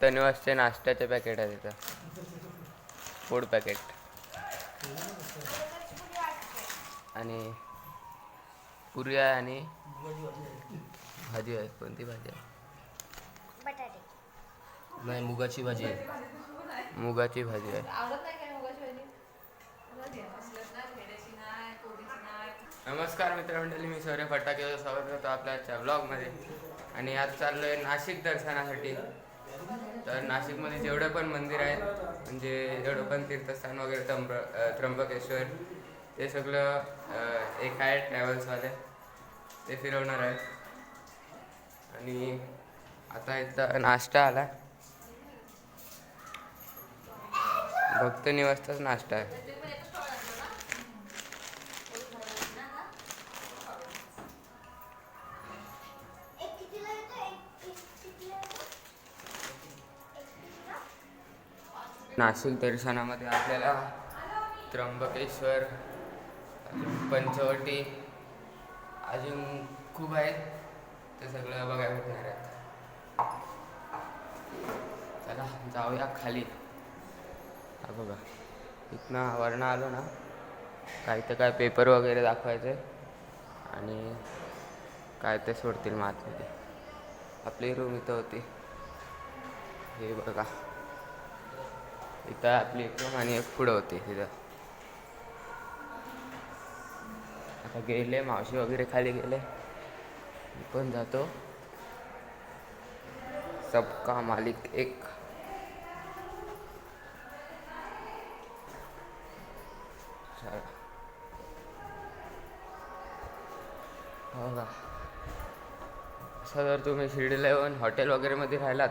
भक्त निवासचे नाश्त्याचे पॅकेट आहे तिथं. फूड पॅकेट आणि पुरी आहे आणि भाजी आहे. कोणती भाजी आहे? बटाटे. नाही मुगाची भाजी आहे. मुगाची भाजी आहे. आवडत नाही काय मुगाची भाजी? मला घे असलंच नाही भेंड्याची नाही कोबीची नाही. नमस्कार मित्रमंडळी मी सौर्य फटाके स्वागत करतो आपल्या ब्लॉगमध्ये आणि आज चाललो आहे नाशिक दर्शनासाठी. तर नाशिकमध्ये जेवढं पण मंदिर आहेत म्हणजे जेवढं पण तीर्थस्थान वगैरे त्र्यंब त्र्यंबकेश्वर ते सगळं एक आहे ट्रॅव्हल्सवाले. ते फिरवणार आहेत. आणि आता इथं नाश्ता आला. भक्त निवासचाच नाश्ता आहे. नाशिक दर्शनामध्ये आपल्याला त्र्यंबकेश्वर अजून पंचवटी अजून खूप आहेत. ते सगळं बघायला भेटणार आहेत. चला जाऊया खाली. हा बघा इथनं वरणं आलो ना काय तर काय पेपर वगैरे दाखवायचे आणि काय ते सोडतील मग आतमध्ये आपली रूम इथं होती. हे बघा. इथं आपली एक आणि एक पुढं होती तिथं. आता गेले मावशी वगैरे खाली गेले. मी पण जातो. सबका मालिक एक. हो का? असं जर तुम्ही शिर्डीला येऊन हॉटेल वगैरेमध्ये राहिलात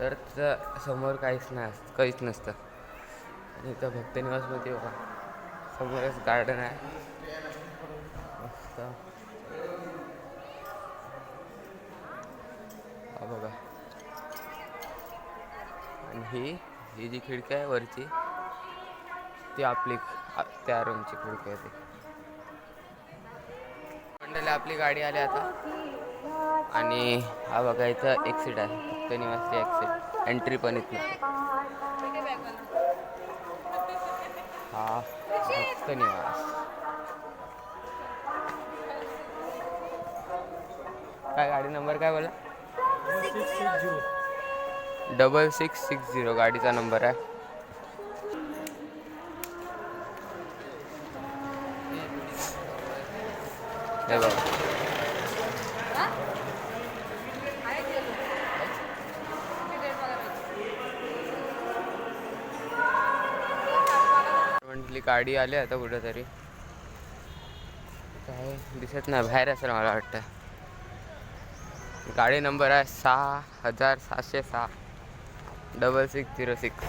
तर तिथं समोर काहीच नाही असतं काहीच नसतं. आणि इथं भक्तनिवासमध्ये बघा समोरच गार्डन आहे. मस्त. हा बघा. आणि ही ही जी खिडकी आहे वरची ती आपली त्या रूमची खिडकी आहे ती. मंडळी आपली गाडी आली आता. आणि हा बघा इथं एक्सिट आहे. फक्त निवासची एक्सिट एंट्री पण इथनं हा फक्त निवास. काय गाडी नंबर काय बोला? डबल सिक्स सिक्स झिरो गाडीचा नंबर आहे. हे बघा आहे की अजून? किती date बघायला? म्हटली गाडी आली आता कुठेतरी. काय दिसत नाही बाहेर असेल मला वाटतं. गाडी नंबर आहे सहा हजार सातशे सहा. Double six zero six.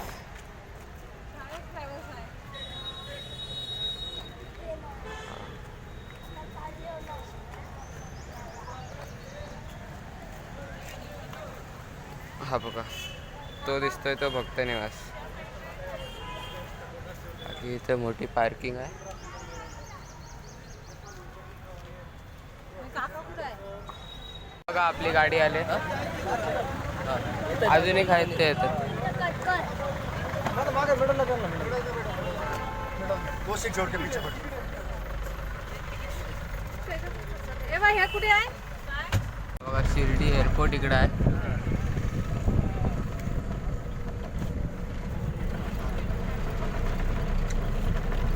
हा बघा तो दिसतोय तो भक्त निवास. बाकी इथे मोठी पार्किंग आहे. बघा आपली गाडी आले. अजूनही खायला ते येतं कुठे आहे बघा शिर्डी एअरपोर्ट इकडं आहे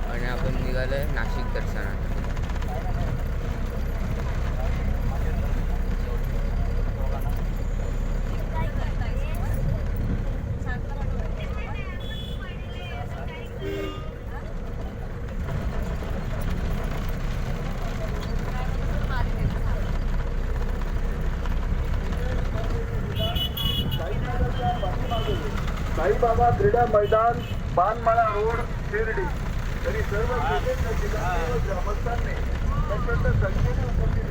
आणि आपण आहे नाशिक दर्शनात साईबाबा क्रीडा मैदान बानमाळा रोड शिर्डी. तरी सर्व ग्रामस्थांनी अत्यंत संख्येने उपस्थित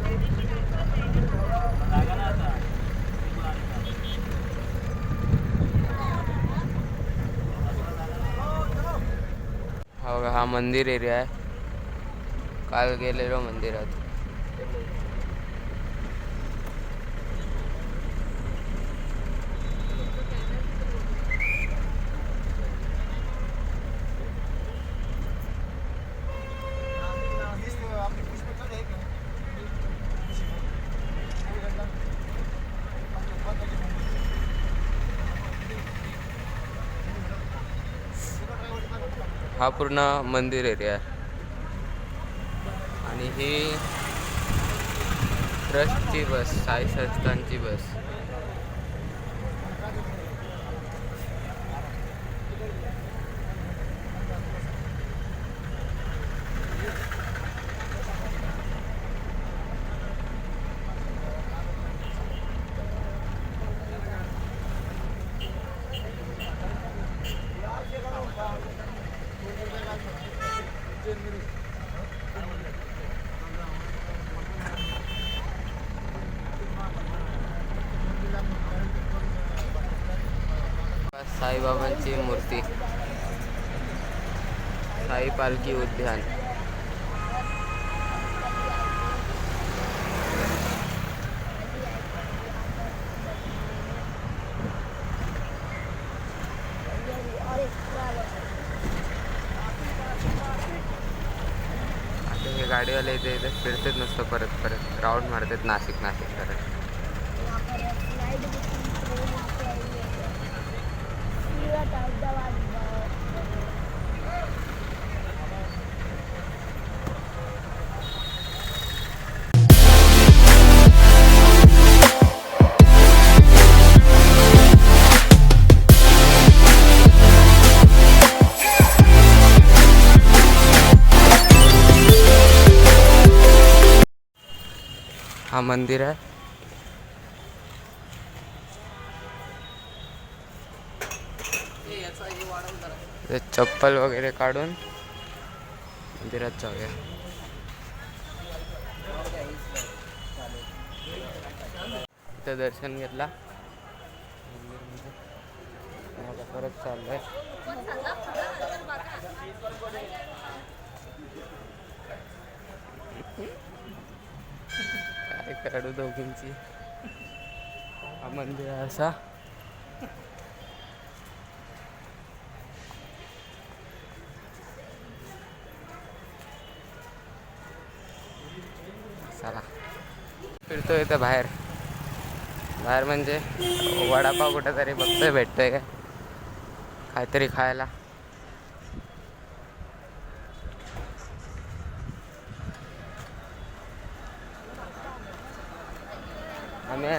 हा हा मंदिर एरिया आहे. काल गेलेलो मंदिरात. हा पूर्ण मंदिर एरिया आहे. आणि ही ट्रस्टची बस साई संस्थांची बस. साईबाबांची मूर्ती. साई पालखी उद्यान. मंदिर आहे ते चप्पल वगैरे काढून मंदिरात जाऊया। इथं दर्शन घेतला। मंदिरमध्ये. आणि आता परत चाललंय। काय काढू दोघींची? हा मंदिर असा. चला. फिरतोय इथं बाहेर. बाहेर म्हणजे वडापाव कुठेतरी बघतोय भेटतोय काय? काहीतरी खायला.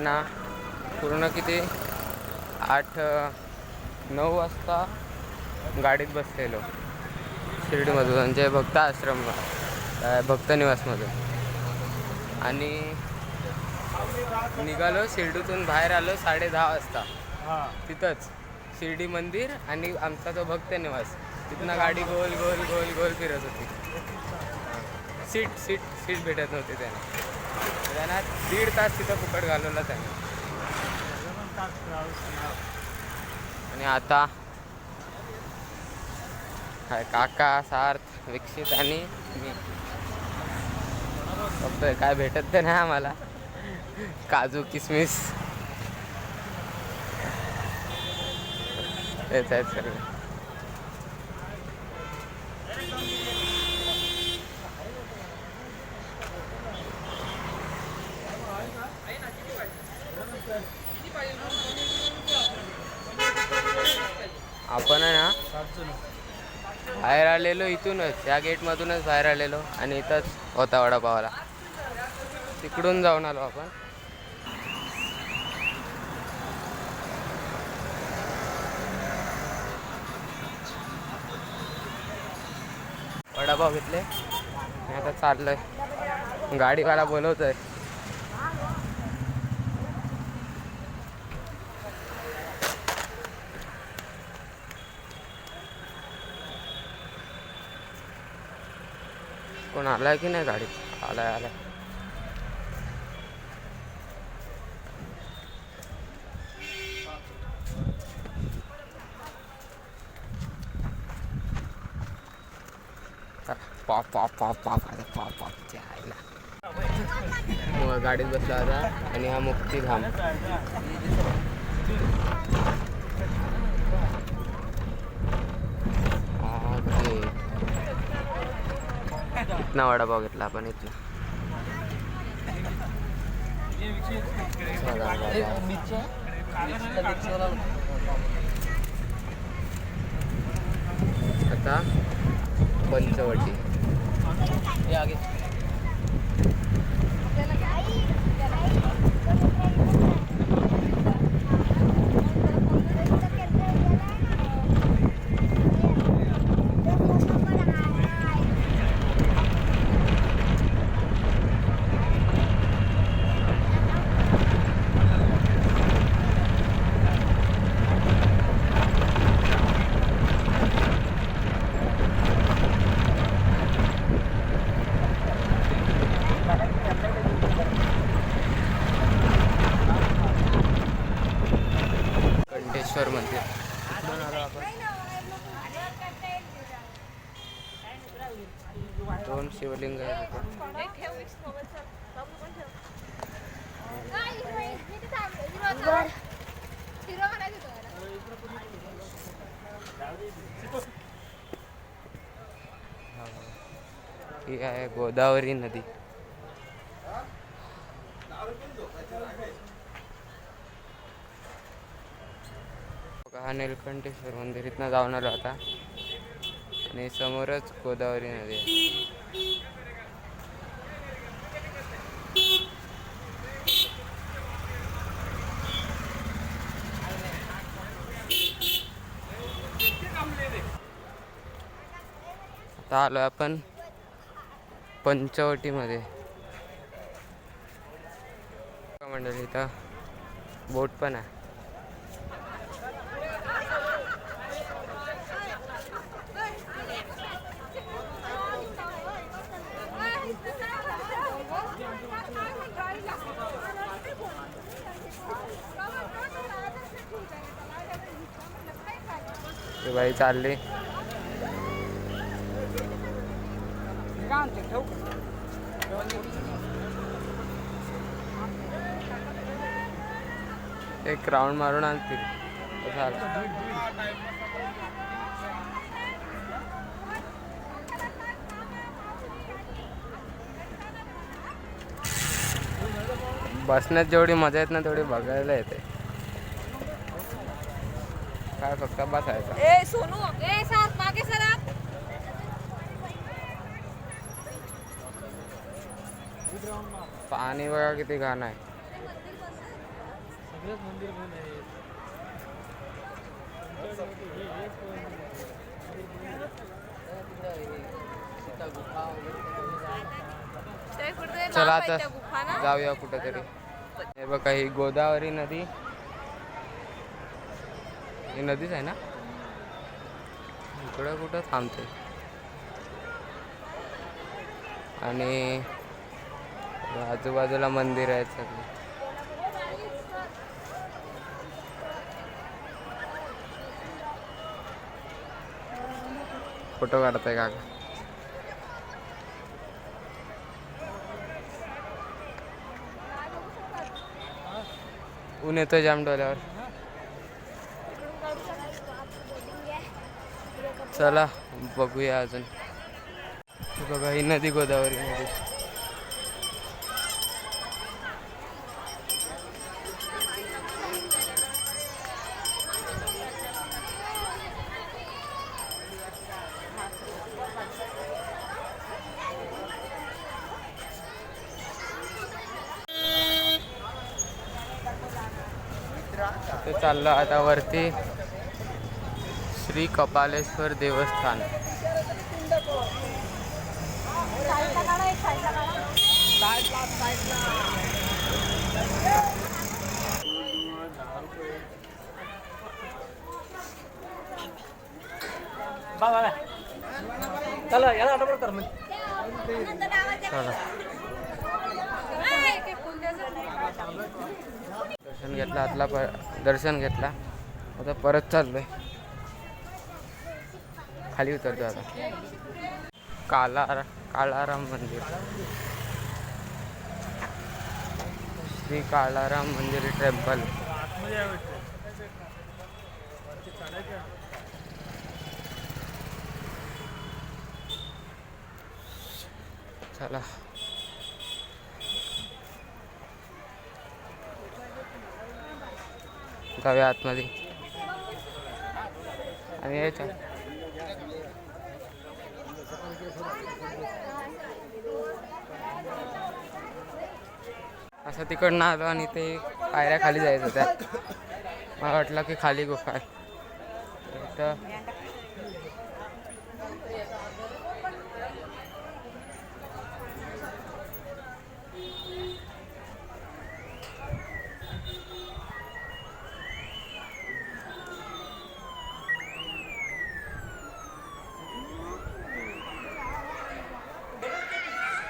आम्ही आहे ना पूर्ण किती? आठ नऊ वाजता गाडीत बसलेलो. शिर्डीमधून. म्हणजे भक्त आश्रम भक्त निवासमधून. आणि निघालो शिर्डीतून बाहेर आलो साडे दहा वाजता. तिथंच. शिर्डी मंदिर आणि आमचा तो भक्त निवास. तिथनं गाडी गोल गोल गोल गोल फिरत होती. सीट सीट सीट भेटत नव्हती त्यांना. त्यांना दीड तास तिथं फुकट घालवला त्याने आणि आता काका सार्थ विकसित आणि मी. बघतोय काय भेटत तर नाही आम्हाला. काजू किसमिस. तेच आहेत सगळे. आपण आहे ना बाहेर आलेलो इथूनच या गेटमधूनच बाहेर आलेलो आणि इथंच होता वडापावाला. तिकडून जाऊन आलो आपण. वडापाव घेतले. आता चाललोय. गाडीवाला बोलवतोय. आलाय की नाही गाडीत आलाय आलाय. पॉप पॉप पॉप पॉप आता पॉप पॉप आईला मग गाडीत बसला होता आणि हा मुक्तीधाम हा ते इथना वडापाव घेतला आपण इथला चला बाबा. आता पंचवटी हे आगे कंठेश्वर मंदिर दोन शिवलिंग ही आहे गोदावरी नदी. हा नीलकंठेश्वर मंदिर इथनं जाऊन आलो आता. आणि समोरच गोदावरी नदी आहे. आता आलो आपण पंचवटीमध्ये. मंडळी इथं बोट पण आहे. बाई चालली. एक राऊंड मारून आणतील. बसण्यात जेवढी मजा येत ना तेवढी बघायला येते. काय फक्त बसायचं. पाणी बघा किती घाण आहे. चला आता जाऊया कुठेतरी. हे बघा ही गोदावरी नदी. ही नदीच आहे ना? इकडं कुठं थांबते आणि आजूबाजूला मंदिर आहेत सगळे. फोटो काढताय काका. ऊन येतोय जाम डोल्यावर चला बघूया अजून. बघा ही नदी गोदावरी नदी चाललो. आता वरती श्री कपालेश्वर देवस्थान. चला याला आठवण कर मग. चला. दर्शन घेतलं आतला दर्शन घेतला. आता परत चाललोय. खाली उतरतो आता. कालार काळाराम मंदिर. श्री काळाराम मंदिर टेम्पल. चला. जाऊया आतमध्ये. आणि यायचं. असं तिकडनं आलो आणि ते पायऱ्या खाली जायचं त्या मला वाटलं की खाली गुफा तर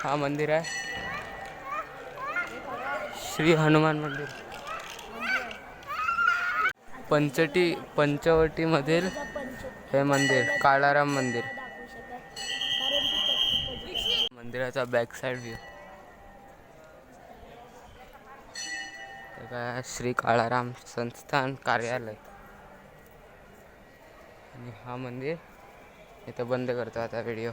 हा मंदिर आहे. श्री हनुमान मंदिर. पंचटी पंचवटीमधील हे मंदिर काळाराम मंदिर. मंदिराचा बॅक साईड व्ह्यू काय श्री काळाराम संस्थान कार्यालय. आणि हा मंदिर इथं बंद करतो आता व्हिडिओ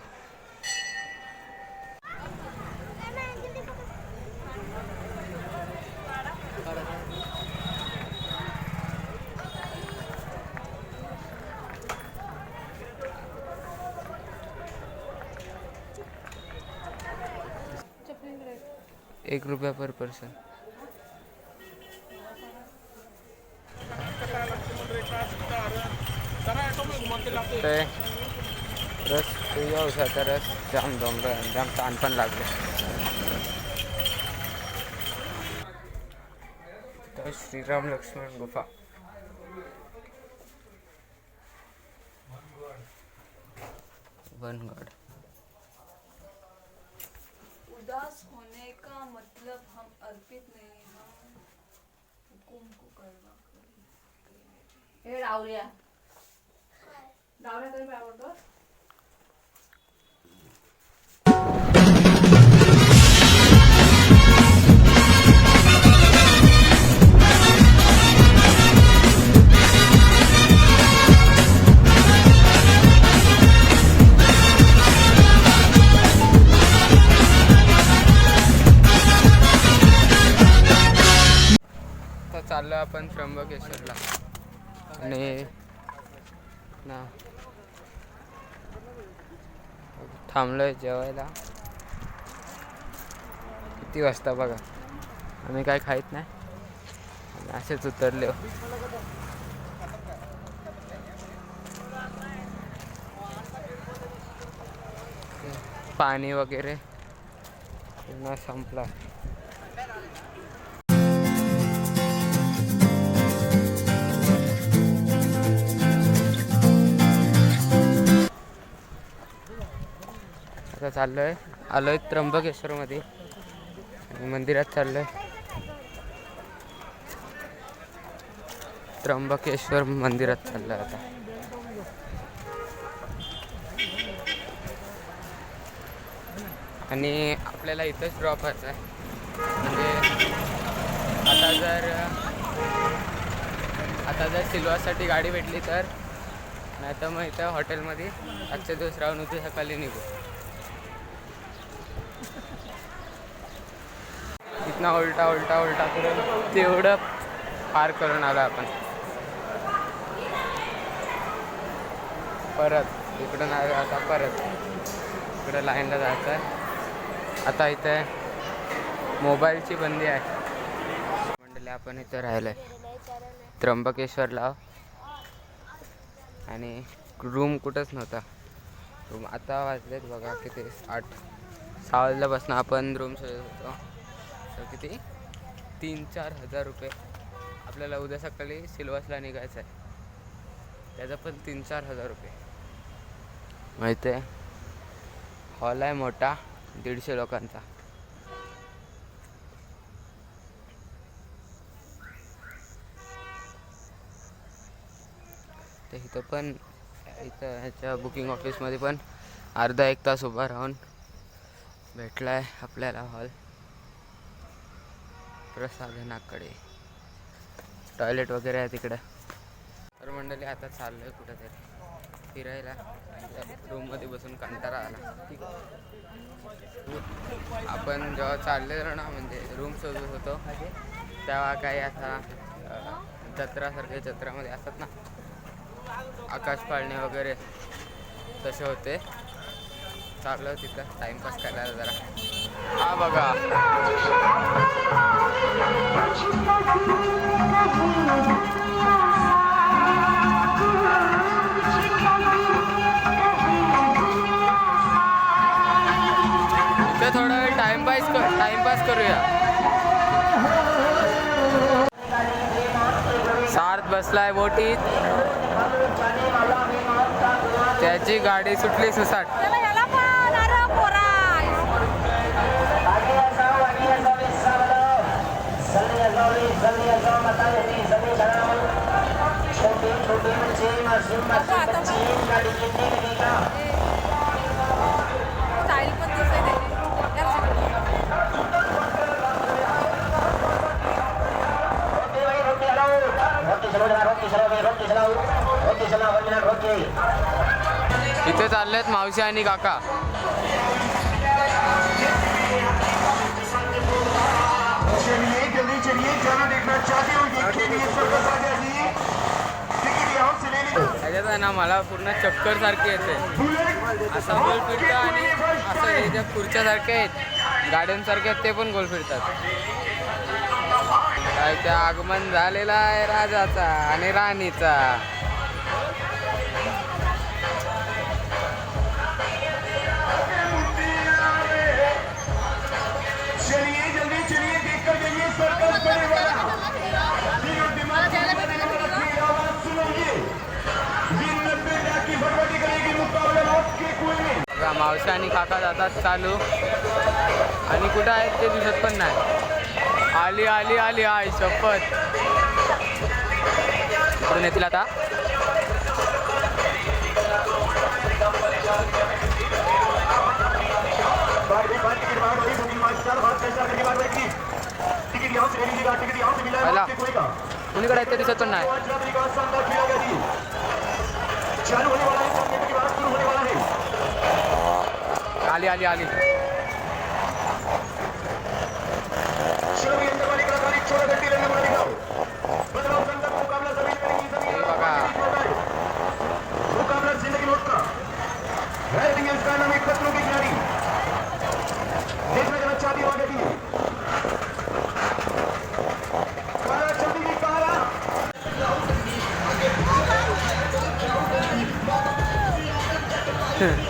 एक रुपया पर पर्सन ते रस तुझ्या उसाचा रस. जाम जमलं जाम ताण पण लागले. तर श्रीराम लक्ष्मण गुफा. हे डावऱ्या. डावऱ्या तरी आवडतो. चाललो आपण त्र्यंबकेश्वरला. आणि ना। थांबलोय जेवायला. किती वाजता बघा. आम्ही काय खाईत नाही. असेच उतरले. पाणी वगैरे. पूर्ण संपला. आता आलो आहे त्र्यंबकेश्वरमध्ये. आणि मंदिरात आहे त्र्यंबकेश्वर मंदिरात चाललोय आता. आणि आपल्याला इथंच ड्रॉप व्हायचं आहे. म्हणजे आता जर आता जर सिल्वासाठी गाडी भेटली तर नाही तर मग इथं हॉटेलमध्ये आजच्या दिवस राहून उद्या सकाळी निघू. इथनं उलटा उलटा उलटा करून तेवढं पार करून आलो आपण. परत इकडून आलो आता परत. इकडं लाईनला जायचं आहे आता इथे मोबाईलची बंदी आहे. मंडळी आपण इथं राहिलोय. त्र्यंबकेश्वरला. आणि रूम कुठंच नव्हता. रूम आता वाजलेत बघा किती? आठ. सहा वाजल्यापासून आपण रूम शोधत होतो. तर किती? तीन चार हजार रुपये. आपल्याला उद्या सकाळी सिल्वासला निघायचं आहे त्याचा पण तीन चार हजार रुपये. माहिती आहे? हॉल आहे मोठा दीडशे लोकांचा. तर इथं पण इथं ह्याच्या बुकिंग ऑफिसमध्ये पण अर्धा एक तास उभा राहून भेटला आहे आपल्याला हॉल प्रसाधनाकडे. टॉयलेट वगैरे आहे तिकडं. तर मंडळी आता चाललो आहे कुठंतरी. फिरायला. रूममध्ये बसून कंटाळा आला. आपण जेव्हा चाललेलो ना म्हणजे रूम शोधत होतो तेव्हा काही असा जत्रासारख्या जत्रामध्ये असतात ना. आकाश पाळणे वगैरे तसे होते. चाललो तिथं. टाइमपास करायला जरा. हा बघा. इथे थोडा वेळ टाइमपास कर टाइमपास करूया. सार्थ बसलाय बोटीत. त्याची गाडी सुटली सुसाट त्याला याला पण अरे पोरा स्टाईल पण दिसते त्याची इथे चाललेत मावशी आणि काका. चलिए जल्दी चलिए जाना देखना चाहते हो देखने के लिए त्याच्यात आहे ना मला पूर्ण चक्कर सारखी येते. असा गोल फिरतो आणि असं हे ज्या खुर्च्यासारख्या आहेत गाड्यांसारख्या आहेत ते पण गोल फिरतात. काय त्या आगमन झालेला आहे राजाचा आणि राणीचा. बघा मावशी आणि काका जातात चालू. आणि कुठं आहेत ते दिसत पण नाही. आली आली आली आय शपथ. कुठून येतील आता? कुणीकडे आहेत ते दिसत पण नाही. आली आली आली. चलो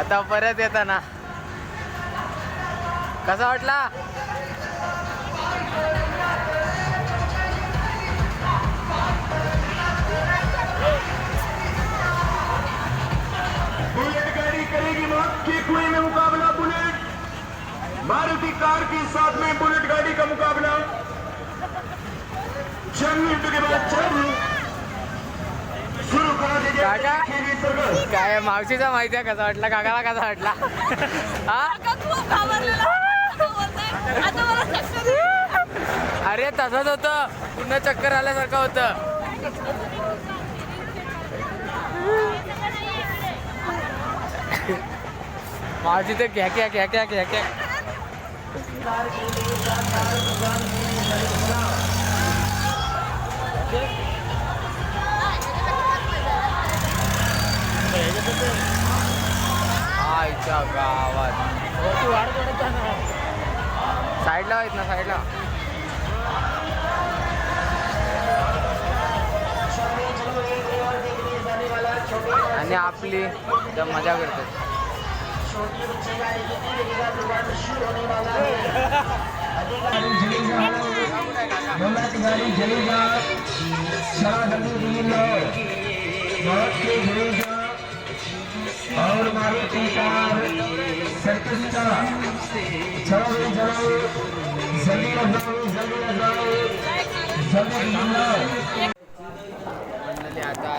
आता परत येताना. कसा वाटला? बुलेट गाड़ी मुकाबला मारुति कार के साथ में बुलेट गाड़ी का मुकाबला। चंद मिनट के बाद चालू शुरू काका? काय मावशीचा माहिती आहे कसा वाटला? काकाला कसा वाटला? हा. अरे तसंच होतं. पूर्ण चक्कर आल्यासारखं होतं. माझी तर घ्या घ्या घ्या घ्या घ्या घ्या. आईच्या गावात. साईडला आहेत ना साईडला. आणि आपली तर मजा करतात गाड़ी और मारुति कार सर्कस का चलो। चलो जल्दी आ जाओ जल्दी आ जाओ जल्दी आ जाओ आता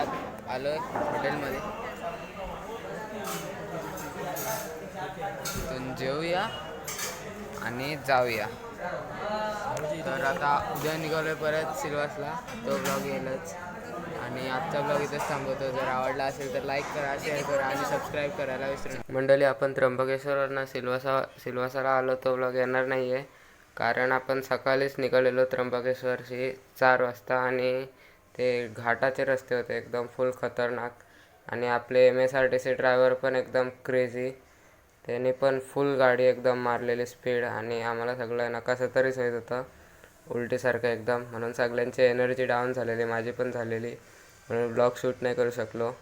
आलो हॉटेलमध्ये. तिथून जेवूया आणि जाऊया. तर आता उद्या निघालोय परत सिल्वासला. तो ब्लॉग येईलच आणि आजचा ब्लॉग इथेच थांबवतो. जर आवडला असेल तर लाईक करा शेअर करा आणि सबस्क्राईब करायला विसरू नका. मंडळी आपण त्र्यंबकेश्वरवरनं सिल्वासा सिल्वासाला आलो तो ब्लॉग येणार नाही आहे कारण आपण सकाळीच निघालेलो त्र्यंबकेश्वरशी चार वाजता आणि ते घाटाचे रस्ते होते एकदम फुल खतरनाक. आणि आपले M S R T C driver पण एकदम क्रेझी त्याने पण फुल गाडी एकदम मारलेली स्पीड आणि आम्हाला सगळ्यांना कसं तरीच होत होतं. उलटीसारखं एकदम. म्हणून सगळ्यांची एनर्जी डाऊन झालेली माझी पण झालेली. ब्लॉग शूट नाही करू शकलो.